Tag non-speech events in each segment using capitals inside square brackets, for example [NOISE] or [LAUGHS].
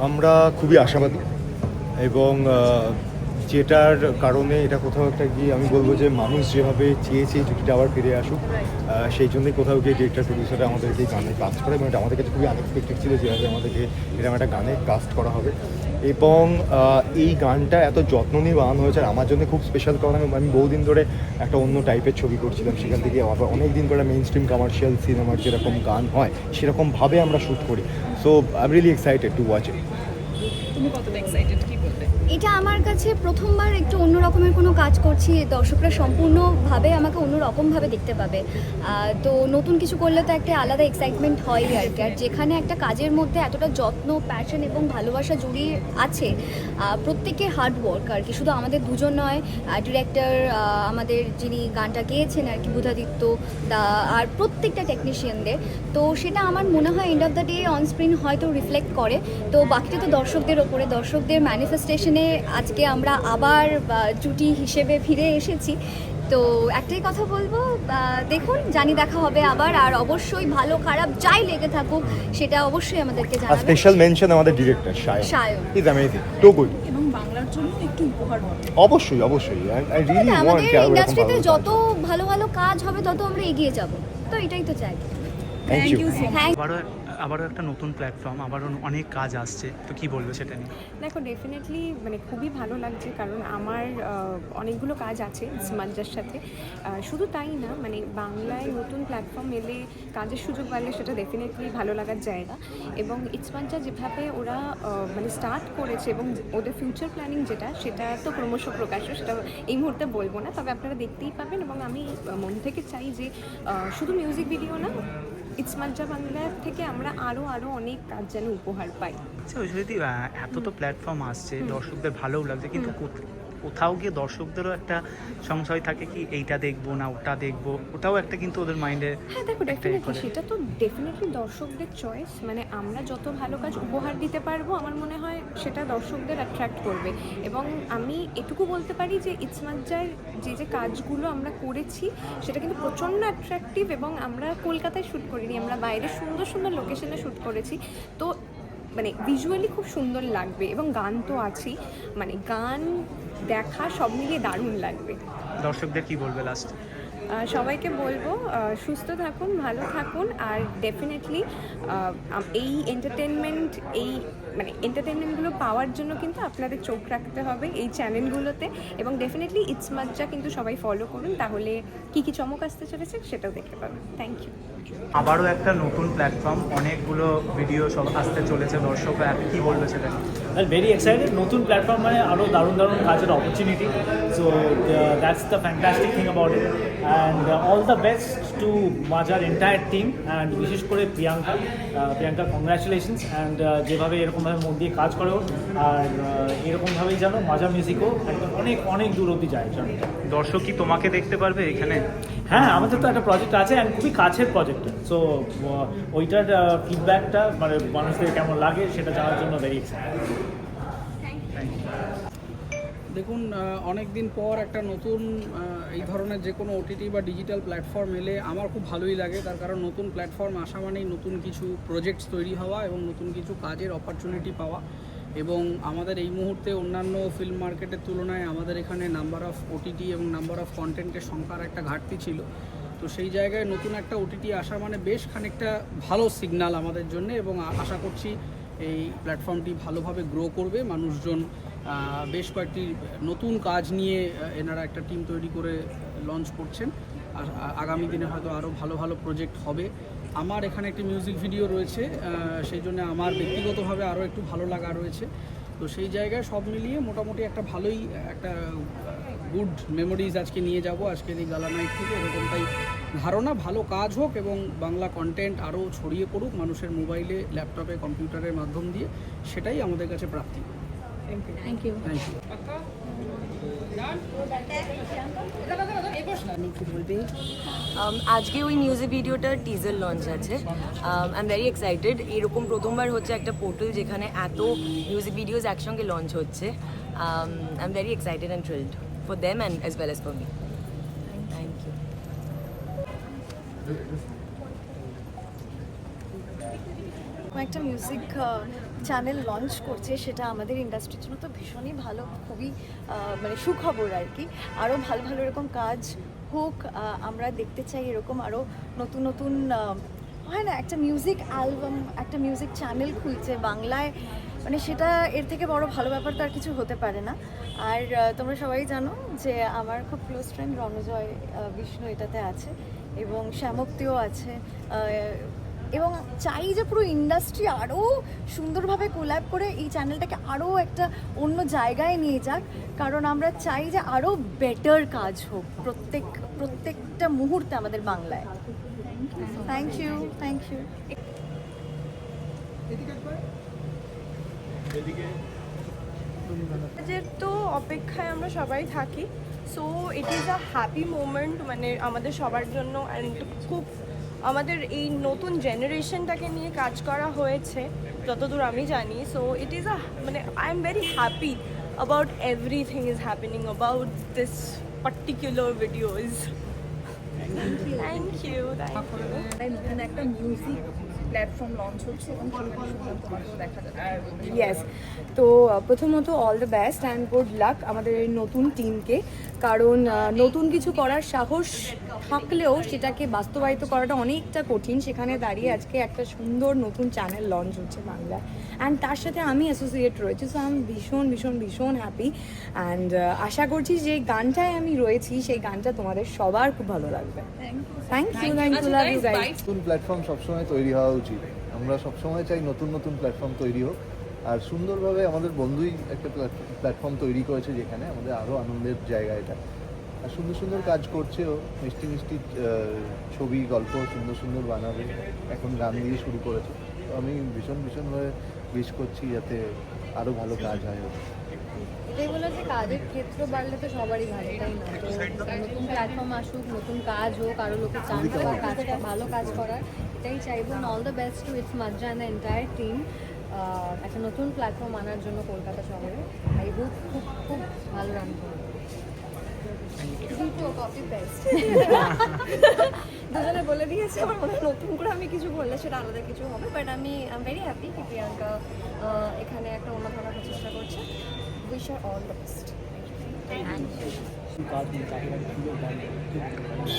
আমরা খুবই আশাবাদী এবং যেটার কারণে এটা কোথাও একটা গিয়ে আমি বলব যে মানুষ যেভাবে চেয়েছে জুটিটা আবার ফিরে আসুক সেই জন্যই কোথাও গিয়ে ডিরেক্টর প্রডিউসাররা আমাদেরকে গানে কাস্ট করে এবং এটা আমাদের কাছে খুবই আনএক্সপেক্টেড ছিল যেভাবে আমাদেরকে এরকম একটা গানে কাস্ট করা হবে। এবং এই গানটা এত যত্ন নিয়ে বানানো হয়েছে আর আমার জন্য খুব স্পেশাল কারণ আমি আমি বহুদিন ধরে একটা অন্য টাইপের ছবি করছিলাম। সেখান থেকে আবার অনেক দিন ধরে মেইন স্ট্রিম কমার্শিয়াল সিনেমার যেরকম গান হয়, সেরকমভাবে আমরা শ্যুট করি। So I am really excited to watch it তুমি কি বলবে এটা আমার কাছে প্রথমবার একটু অন্য রকমের কোনো কাজ করছি, দর্শকরা সম্পূর্ণভাবে আমাকে অন্য রকমভাবে দেখতে পাবে। তো নতুন কিছু করলে তো একটা আলাদা এক্সাইটমেন্ট হয় আর কি। আর যেখানে একটা কাজের মধ্যে এতটা যত্ন প্যাশন এবং ভালোবাসা জড়িয়ে আছে প্রত্যেকের হার্ড ওয়ার্ক আর কি। শুধু আমাদের দুজন নয় ডিরেক্টর আমাদের যিনি গানটা গেয়েছেন আর কি, বুধাদিত্য দা আর প্রত্যেকটা টেকনিশিয়ানদের তো সেটা আমার মনে হয় end of the day on screen হয়তো রিফ্লেক্ট করে। তো বাকিটা তো দর্শকদের ওপরে। দর্শকদের ম্যানিফেস্টেশনে আজকে আমরা আবার জুটি হিসেবে ফিরে এসেছি। তো একটাই কথা বলব দেখুন জানি দেখা হবে আবার আর অবশ্যই ভালো খারাপ যাই লেগে থাকুক সেটা অবশ্যই আমাদেরকে জানাবেন। স্পেশাল মেনশন আমাদের director Shayan Sayan is amazing to good এবং বাংলার জন্য একটু উপহার হবে। অবশ্যই অবশ্যই আই রিয়েলি ওয়ান্ট আমাদের ইন্ডাস্ট্রিতে যত ভালো ভালো কাজ হবে তত আমরা এগিয়ে যাব। তো এটাই তো চাই। থ্যাংক ইউ থ্যাংক আবারও আবারও একটা নতুন প্ল্যাটফর্ম আবারও অনেক কাজ আসছে। তো কি বলব সেটা নিয়ে? দেখো ডেফিনেটলি মানে খুবই ভালো লাগছে কারণ আমার অনেকগুলো কাজ আছে স্মার্জার সাথে। শুধু তাই না মানে বাংলায় নতুন প্ল্যাটফর্ম এলে কাজের সুযোগ পাইলে সেটা ডেফিনেটলি ভালো লাগার জায়গা। এবং ইটসমাঞ্জা যেভাবে ওরা মানে স্টার্ট করেছে এবং ওদের ফিউচার প্ল্যানিং যেটা, সেটা তো ক্রমশ প্রকাশ্য, সেটা এই মুহূর্তে বলব না। তবে আপনারা দেখতেই পাবেন এবং আমি মন থেকে চাই যে শুধু মিউজিক ভিডিও না ইটসমাজ্জা বাংলা থেকে আমরা আরও আরও অনেক কাজ যেন উপহার পাই। আচ্ছা যদি এত তো প্ল্যাটফর্ম আসছে দর্শকদের ভালোও লাগছে কিন্তু কোথাও গিয়ে দর্শকদেরও একটা সংশয় থাকে কি এইটা দেখব না ওটা দেখব। ওটাও একটা কিন্তু ওদের মাইন্ডে হ্যাঁ দেখো ডেফিনেটলি সেটা তো ডেফিনেটলি দর্শকদের চয়েস মানে আমরা যত ভালো কাজ উপহার দিতে পারব আমার মনে হয় সেটা দর্শকদের অ্যাট্রাক্ট করবে। এবং আমি এটুকু বলতে পারি যে ইটসমাজ্জার যে যে কাজগুলো আমরা করেছি সেটা কিন্তু প্রচণ্ড অ্যাট্রাকটিভ এবং আমরা কলকাতায় শ্যুট করিনি আমরা বাইরে সুন্দর সুন্দর লোকেশনে শ্যুট করেছি। তো মানে ভিজুয়ালি খুব সুন্দর লাগবে এবং গান তো আছেই। মানে গান দেখা সব মিলিয়ে দারুণ লাগবে। দর্শকদের কি বলবে লাস্ট সবাইকে বলব সুস্থ থাকুন ভালো থাকুন আর ডেফিনেটলি এই এন্টারটেনমেন্ট এই মানে এন্টারটেনমেন্টগুলো পাওয়ার জন্য কিন্তু আপনাদের চোখ রাখতে হবে এই চ্যানেলগুলোতে এবং ডেফিনেটলি ইটস মাজ্জা কিন্তু সবাই ফলো করুন তাহলে কি কি চমক আসতে চলেছে সেটাও দেখতে পাবেন। থ্যাংক ইউ আবারও একটা নতুন প্ল্যাটফর্ম অনেকগুলো ভিডিও সব আসতে চলেছে দর্শকরা কি বলবে সেটা? Very excited. নতুন প্ল্যাটফর্ম মানে আরও দারুণ দারুণ কাজের opportunity so that's the fantastic thing about it and all the best to মাজার এন্টায়ার টিম অ্যান্ড বিশেষ করে প্রিয়াঙ্কা প্রিয়াঙ্কা কংগ্রাচুলেশনস অ্যান্ড যেভাবে এরকমভাবে মন দিয়ে কাজ করো আর এরকমভাবেই যেন মাজা মিউজিকও একদম অনেক অনেক দূর অব্দি যায় জানো দর্শক কি তোমাকে দেখতে পারবে এখানে? হ্যাঁ আমাদের তো একটা প্রজেক্ট আছে অ্যান্ড খুবই কাছের প্রজেক্ট সো ওইটার ফিডব্যাকটা মানে মানুষদের কেমন লাগে সেটা জানার জন্য ভেরি এক্সাইটেড দেখুন অনেক দিন পর একটা নতুন এই ধরনের যে কোনো ওটিটি বা ডিজিটাল প্ল্যাটফর্ম এলে আমার খুব ভালোই লাগে। তার কারণ নতুন প্ল্যাটফর্ম আসা মানেই নতুন কিছু প্রজেক্টস তৈরি হওয়া এবং নতুন কিছু কাজের অপরচুনিটি পাওয়া। এবং আমাদের এই মুহূর্তে অন্যান্য ফিল্ম মার্কেটের তুলনায় আমাদের এখানে নাম্বার অফ ওটিটি এবং নাম্বার অফ কন্টেন্টের সংখ্যার একটা ঘাটতি ছিল। তো সেই জায়গায় নতুন একটা ওটিটি আসা মানে বেশ খানিকটা ভালো সিগন্যাল আমাদের জন্য এবং আশা করছি এই প্ল্যাটফর্মটি ভালোভাবে গ্রো করবে। মানুষজন বেশ কয়েকটি নতুন কাজ নিয়ে এনারা একটা টিম তৈরি করে লঞ্চ করছেন। আর আগামী দিনে হয়তো আরও ভালো ভালো প্রজেক্ট হবে। আমার এখানে একটি মিউজিক ভিডিও রয়েছে সেই জন্য আমার ব্যক্তিগতভাবে আরও একটু ভালো লাগা রয়েছে। তো সেই জায়গায় সব মিলিয়ে মোটামুটি একটা ভালোই, একটা গুড মেমোরিজ আজকে নিয়ে যাব। আজকের এই গালা নাইট থেকে এরকমটাই ধারণা। ভালো কাজ হোক এবং বাংলা কন্টেন্ট আরও ছড়িয়ে পড়ুক মানুষের মোবাইলে ল্যাপটপে কম্পিউটারের মাধ্যম দিয়ে, সেটাই আমাদের কাছে প্রাপ্তি। থ্যাংক ইউ থ্যাংক ইউ বলবে? Um, আজকে ওই মিউজিক ভিডিওটার টিজার লঞ্চ আছে। আই এম ভেরি এক্সাইটেড এরকম প্রথমবার হচ্ছে একটা পোর্টাল যেখানে এত মিউজিক ভিডিওস একসঙ্গে লঞ্চ হচ্ছে। I am very excited and thrilled for them and as well as for me একটা মিউজিক চ্যানেল লঞ্চ করছে, সেটা আমাদের ইন্ডাস্ট্রির জন্য তো ভীষণই ভালো, খুবই মানে সুখবর আর কি। আরও ভালো ভালো এরকম কাজ হোক আমরা দেখতে চাই এরকম আরও নতুন নতুন হয় না, একটা মিউজিক অ্যালবাম একটা মিউজিক চ্যানেল খুলছে বাংলায় মানে সেটা এর থেকে বড় ভালো ব্যাপার তো আর কিছু হতে পারে না। আর তোমরা সবাই জানো যে আমার খুব ক্লোজ ফ্রেন্ড রণজয় বিষ্ণু এটাতে আছে এবং শ্যামক্তিও আছে এবং চাই যে পুরো ইন্ডাস্ট্রি আরও সুন্দরভাবে কোল্যাব করে এই চ্যানেলটাকে আরও একটা অন্য জায়গায় নিয়ে যাক। কারণ আমরা চাই যে আরও বেটার কাজ হোক প্রত্যেক, প্রত্যেকটা মুহূর্তে আমাদের বাংলায়। থ্যাংক ইউ থ্যাংক ইউ তো অপেক্ষায় আমরা সবাই থাকি। So it is a happy moment মানে আমাদের সবার জন্য অ্যান্ড খুব আমাদের এই নতুন জেনারেশনটাকে নিয়ে কাজ করা হয়েছে যতদূর আমি জানি। সো ইট ইজ আ মানে I am very happy about everything is happening about this particular videos thank you একটা মিউজিক প্ল্যাটফর্ম লঞ্চ হচ্ছে ইয়েস তো প্রথমত all the best and good luck আমাদের নতুন টিমকে কারণ নতুন কিছু করার সাহস থাকলেও সেটাকে বাস্তবায়িত করাটা অনেকটা কঠিন। সেখানে দাঁড়িয়ে আজকে একটা সুন্দর নতুন চ্যানেল লঞ্চ হচ্ছে বাংলায়। অ্যান্ড তার সাথে আমি অ্যাসোসিয়েট রয়েছি সো আমি ভীষণ ভীষণ ভীষণ হ্যাপি অ্যান্ড আশা করছি যে গানটায় আমি রয়েছি সেই গানটা তোমাদের সবার খুব ভালো লাগবে। Thank you thank you love you guys নতুন প্ল্যাটফর্ম সবসময় তৈরি হওয়া উচিত। আমরা সবসময় চাই নতুন নতুন প্ল্যাটফর্ম তৈরি হোক। আর সুন্দরভাবে আমাদের বন্ধুই একটা প্ল্যাটফর্ম তৈরি করেছে যেখানে আমাদের আরও আনন্দের জায়গা এটা। সুন্দর সুন্দর কাজ করছেও মিষ্টি মিষ্টি ছবি গল্প সুন্দর সুন্দর বানাবে এখন গান দিয়ে শুরু করেছে। তো আমি ভীষণ ভীষণভাবে উইশ করছি যাতে আরও ভালো কাজ হয়। এটাই যে কাজের ক্ষেত্র বাড়লে তো সবারই ভালো তাই না? তো নতুন প্ল্যাটফর্ম আসুক নতুন কাজ হোক আরও লোকে চান কাজটা ভালো কাজ করার। এটাই চাইব। All the best to its Mazaa and the entire team একটা নতুন প্ল্যাটফর্ম আনার জন্য কলকাতা শহরে। আই হোপ খুব খুব ভালো রান করবে কপি পেস্ট [LAUGHS] দুজনে বলে দিয়েছে আমার মনে নতুন করে আমি কিছু বললে সেটা আলাদা কিছু হবে বাট আমি আই ভেরি হ্যাপি কি প্রিয়াঙ্কা এখানে একটা অন্য ধরনের চেষ্টা করছে। উইশ আর অল দ্য বেস্ট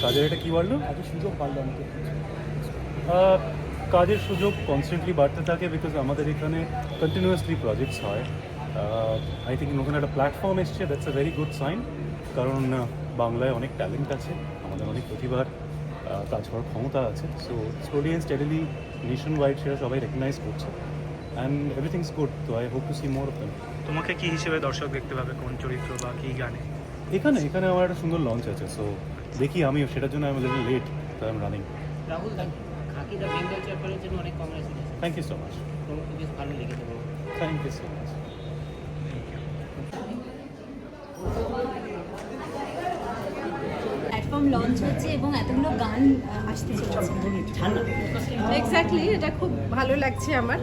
কাজের এটা কি বাড়লো আহ, কাজের সুযোগ কনস্ট্যান্টলি বাড়তে থাকে বিকজ আমাদের এখানে কন্টিনিউয়াসলি প্রজেক্টস হয়। আই থিঙ্ক নতুন একটা প্ল্যাটফর্ম এসছে that's a very good sign কারণ বাংলায় অনেক ট্যালেন্ট আছে আমাদের অনেক প্রতিভার কাজ করার ক্ষমতা আছে so slowly and steadily nation wide সেটা সবাই রেকগনাইজ করছে। অ্যান্ড এভরিথিংস গুড তো I hope to see more of তোমাকে কি হিসেবে দর্শক দেখতে পাবে কোন চরিত্র বা কি গানে? এখানে এখানে আমার একটা সুন্দর লঞ্চ আছে সো দেখি আমিও সেটার জন্য আমি লিটল লেট তাই am running Rahul Khaki the Bengal চ্যাপ্টারের জন্য অনেক congratulation thank you so much তোমাকে বেশ ভালো লেগেছে thank you so much platform launch হচ্ছে এবং এতগুলো গান আসতে চলেছে। এক্স্যাক্টলি এটা খুব ভালো লাগছে আমার।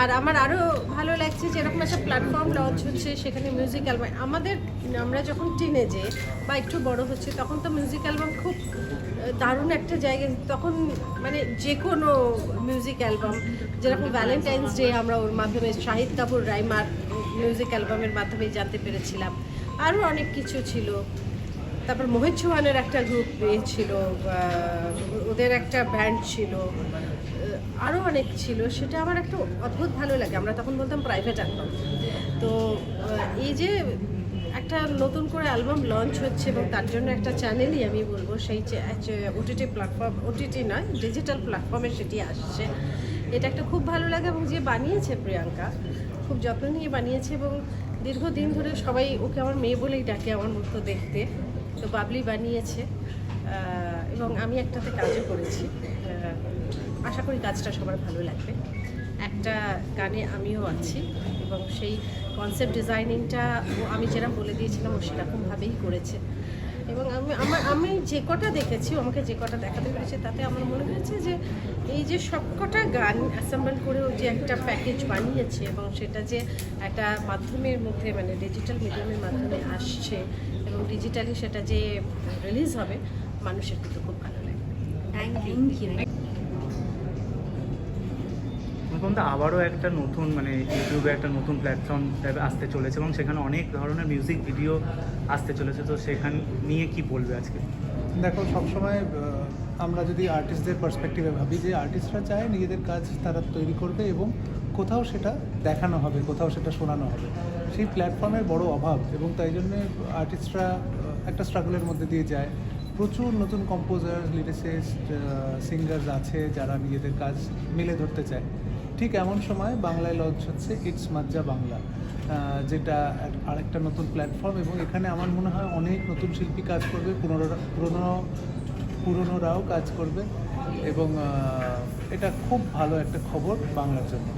আর আমার আরও ভালো লাগছে যে এরকম একটা প্ল্যাটফর্ম লঞ্চ হচ্ছে সেখানে মিউজিক অ্যালবাম আমাদের আমরা যখন টিনে টিনেজে বা একটু বড় হচ্ছে তখন তো মিউজিক অ্যালবাম খুব দারুণ একটা জায়গা। তখন মানে যে কোনো মিউজিক অ্যালবাম যেরকম ভ্যালেন্টাইন্স ডে আমরা ওর মাধ্যমে শাহিদ কাপুর রাইমার মিউজিক অ্যালবামের মাধ্যমে জানতে পেরেছিলাম। আরও অনেক কিছু ছিল। তারপর মোহিত চৌহানের একটা গ্রুপ ছিল ওদের একটা ব্যান্ড ছিল আরও অনেক ছিল, সেটা আমার একটা অদ্ভুত ভালো লাগে। আমরা তখন বলতাম প্রাইভেট অ্যালবাম তো এই যে একটা নতুন করে অ্যালবাম লঞ্চ হচ্ছে এবং তার জন্য একটা চ্যানেলই আমি বলব, সেই ওটিটি প্ল্যাটফর্ম ওটিটি নয় ডিজিটাল প্ল্যাটফর্মে সেটি আসছে। এটা একটা খুব ভালো লাগে এবং যে বানিয়েছে প্রিয়াঙ্কা, খুব যত্ন নিয়ে বানিয়েছে এবং দীর্ঘদিন ধরে সবাই ওকে আমার মেয়ে বলেই ডাকে আমার মতো দেখতে। তো বাবলি বানিয়েছে এবং আমি একটাতে কাজও করেছি। আশা করি কাজটা সবার ভালো লাগবে। একটা গানে আমিও আছি, এবং সেই কনসেপ্ট ডিজাইনিংটা আমি যেরকম বলে দিয়েছিলাম, ও সেরকমভাবেই করেছে। এবং আমি আমার আমি যে কটা দেখেছি আমাকে যে কটা দেখাতে পেরেছে তাতে আমার মনে হয়েছে যে এই যে সবকটা গান অ্যাসেম্বল করে ও যে একটা প্যাকেজ বানিয়েছে এবং সেটা যে একটা মাধ্যমের মধ্যে মানে ডিজিটাল মিডিয়ামের মাধ্যমে আসছে এবং ডিজিটালি সেটা যে রিলিজ হবে মানুষের কিন্তু খুব ভালো লাগে থ্যাংক ইউ তো আবারও একটা নতুন মানে ইউটিউবে একটা নতুন প্ল্যাটফর্ম আসতে চলেছে এবং সেখানে অনেক ধরনের মিউজিক ভিডিও আসতে চলেছে। তো সেখান নিয়ে কি বলবে আজকে? দেখো, সবসময় আমরা যদি আর্টিস্টদের পার্সপেক্টিভে ভাবি যে আর্টিস্টরা চায় নিজেদের কাজ তারা তৈরি করবে এবং কোথাও সেটা দেখানো হবে, কোথাও সেটা শোনানো হবে। সেই প্ল্যাটফর্মের বড় অভাব এবং তাই জন্যে আর্টিস্টরা একটা স্ট্রাগলের মধ্যে দিয়ে যায়। প্রচুর নতুন কম্পোজার লিরিসিস্ট সিঙ্গার্স আছে যারা নিজেদের কাজ মেলে ধরতে চায়। ঠিক এমন সময় বাংলায় লঞ্চ হচ্ছে ইটস মাজ্জা বাংলা যেটা আরেকটা নতুন প্ল্যাটফর্ম এবং এখানে আমার মনে হয় অনেক নতুন শিল্পী কাজ করবে, পুরনো পুরনো, পুরনোরাও কাজ করবে এবং এটা খুব ভালো একটা খবর বাংলার জন্য।